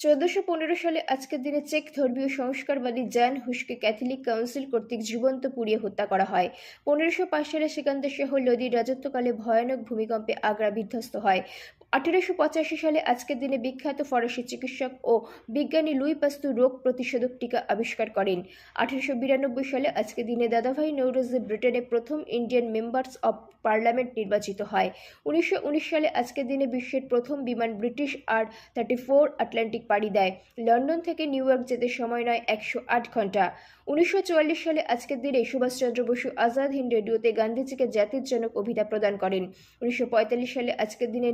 চোদ্দশো পনেরো সালে আজকের দিনে চেক ধর্মীয় সংস্কারবাদী জ্যান হুসকে ক্যাথলিক কাউন্সিল কর্তৃক জীবন্ত পুড়িয়ে হত্যা করা হয়। পনেরোশো পাঁচ সালে সিকান্দার শহর লোদির রাজত্বকালে ভয়ানক ভূমিকম্পে আগ্রা বিধ্বস্ত হয়। আঠেরোশো পঁচাশি সালে আজকের দিনে বিখ্যাত ফরাসি চিকিৎসক ও বিজ্ঞানী লুই পাস্তু রোগ প্রতিষেধক টিকা আবিষ্কার করেন। আঠেরোশো বিরানব্বই সালে আজকের দিনে দাদাভাই নৌরোজে ব্রিটেনে প্রথম ইন্ডিয়ান মেম্বার্স অব পার্লামেন্ট নির্বাচিত হয়। উনিশশো উনিশ সালে আজকের দিনে বিশ্বের প্রথম বিমান ব্রিটিশ আর থার্টি ফোর আটলান্টিক পাড়ি দেয়। লন্ডন থেকে নিউ ইয়র্ক যেতে সময় নয় একশো আট ঘণ্টা। উনিশশো চুয়াল্লিশ সালে আজকের দিনে সুভাষচন্দ্র বসু আজাদ হিন্দ রেডিওতে গান্ধীজিকে জাতির জনক অভিধা প্রদান করেন। উনিশশো পঁয়তাল্লিশ সালে আজকের দিনে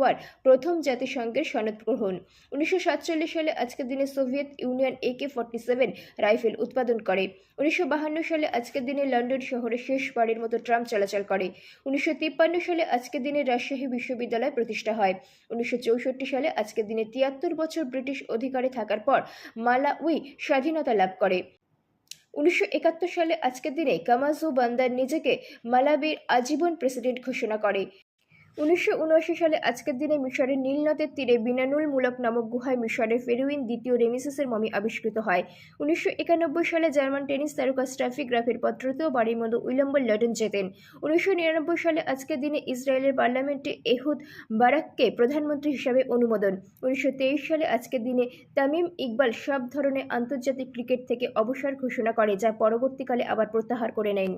নিকারাগুয়ার প্রথম জাতিসংঘের সনদ গ্রহণ উনিশশো সাতচল্লিশ সালে আজকের দিনে Soviet Union forty seven rifle উৎপাদন করে। উনিশশো সালে আজকের দিনে লন্ডন শহরে শেষবারের মতো ট্রাম চলাচল করে। উনিশশো তিপ্পান্ন সালে আজকের দিনে রাজশাহী বিশ্ববিদ্যালয় প্রতিষ্ঠা হয়। উনিশশো চৌষট্টি সালে আজকের দিনে তিয়াত্তর বছর ব্রিটিশ অধিকারে থাকার পর মালাউই স্বাধীনতা লাভ করে। উনিশশো একাত্তর সালে আজকের দিনে কামাজু বান্দার নিজেকে মালাবির আজীবন প্রেসিডেন্ট ঘোষণা করে। উনিশশো উনআশি সালে আজকের দিনে মিশরের নীলনদের তীরে বিনানুল মূলক নামক গুহায় মিশরের ফেরুইন দ্বিতীয় রেমিসেসের মমি আবিষ্কৃত হয়। উনিশশো একানব্বই সালে জার্মান টেনিস তারকা স্টাফি গ্রাফের তৃতীয় বাড়ির মতো উইলম্বর লন্ডন জেতেন। উনিশশো নিরানব্বই সালে আজকের দিনে ইসরায়েলের পার্লামেন্টে এহুদ বারাককে প্রধানমন্ত্রী হিসাবে অনুমোদন। উনিশশো তেইশ সালে আজকের দিনে তামিম ইকবাল সব ধরনের আন্তর্জাতিক ক্রিকেট থেকে অবসর ঘোষণা করে, যা পরবর্তীকালে আবার প্রত্যাহার করে নেন।